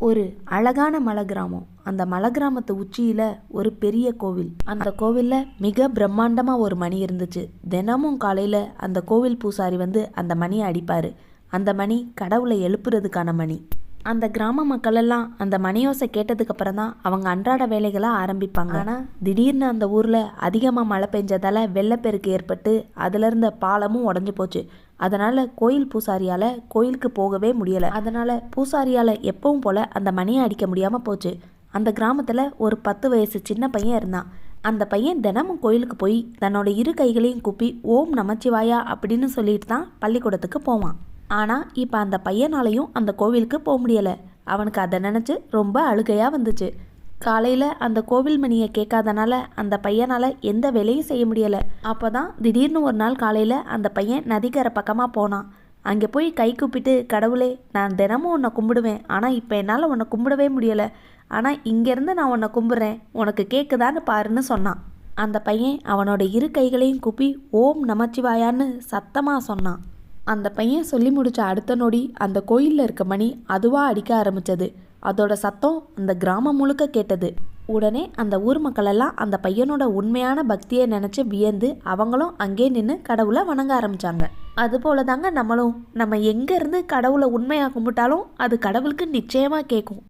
ஒரு அழகான மலை கிராமம். அந்த மலை கிராமத்து உச்சியில் ஒரு பெரிய கோவில். அந்த கோவிலில் மிக பிரம்மாண்டமாக ஒரு மணி இருந்துச்சு. தினமும் காலையில் அந்த கோவில் பூசாரி வந்து அந்த மணியை அடிப்பார். அந்த மணி கடவுளை எழுப்புறதுக்கான மணி. அந்த கிராம மக்களெல்லாம் அந்த மணியோசை கேட்டதுக்கு அப்புறம் தான் அவங்க அன்றாட வேலைகளை ஆரம்பிப்பாங்க. ஆனால் திடீர்னு அந்த ஊரில் அதிகமாக மழை பெஞ்சதால் வெள்ளப்பெருக்கு ஏற்பட்டு அதிலிருந்த பாலமும் உடஞ்சி போச்சு. அதனால் கோயில் பூசாரியால் கோயிலுக்கு போகவே முடியலை. அதனால் பூசாரியால் எப்பவும் போல் அந்த மணியை அடிக்க முடியாமல் போச்சு. அந்த கிராமத்தில் ஒரு பத்து வயசு சின்ன பையன் இருந்தான். அந்த பையன் தினமும் கோயிலுக்கு போய் தன்னோட இரு கைகளையும் கூப்பி ஓம் நமச்சிவாயா அப்படின்னு சொல்லிட்டு தான் பள்ளிக்கூடத்துக்கு போவான். ஆனால் இப்போ அந்த பையனாலையும் அந்த கோவிலுக்கு போக முடியலை. அவனுக்கு அதை நினச்சி ரொம்ப அழுகையாக வந்துச்சு. காலையில் அந்த கோவில் மணியை கேட்காதனால அந்த பையனால் எந்த வேலையும் செய்ய முடியலை. அப்போ தான் திடீர்னு ஒரு நாள் காலையில் அந்த பையன் நதிக்கரை பக்கமாக போனான். அங்கே போய் கை கூப்பிட்டு கடவுளே நான் தினமும் உன்னை கும்பிடுவேன். ஆனால் இப்போ என்னால் உன்னை கும்பிடவே முடியலை. ஆனால் இங்கேருந்து நான் உன்னை கும்பிட்றேன். உனக்கு கேட்குதான்னு பாருன்னு சொன்னான். அந்த பையன் அவனோட இரு கைகளையும் கூப்பி ஓம் நமச்சிவாயான்னு சத்தமாக சொன்னான். அந்த பையன் சொல்லி முடித்த அடுத்த நொடி அந்த கோயிலில் இருக்க மணி அதுவாக அடிக்க ஆரம்பித்தது அதோட சத்தம் அந்த கிராமம் முழுக்க கேட்டது. உடனே அந்த ஊர் மக்களெல்லாம் அந்த பையனோட உண்மையான பக்தியை நினச்சி வியந்து அவங்களும் அங்கே நின்று கடவுளை வணங்க ஆரம்பிச்சாங்க. அதுபோல தாங்க நம்மளும். நம்ம எங்கேருந்து கடவுளை உண்மையாக கும்பிட்டாலும் அது கடவுளுக்கு நிச்சயமாக கேட்கும்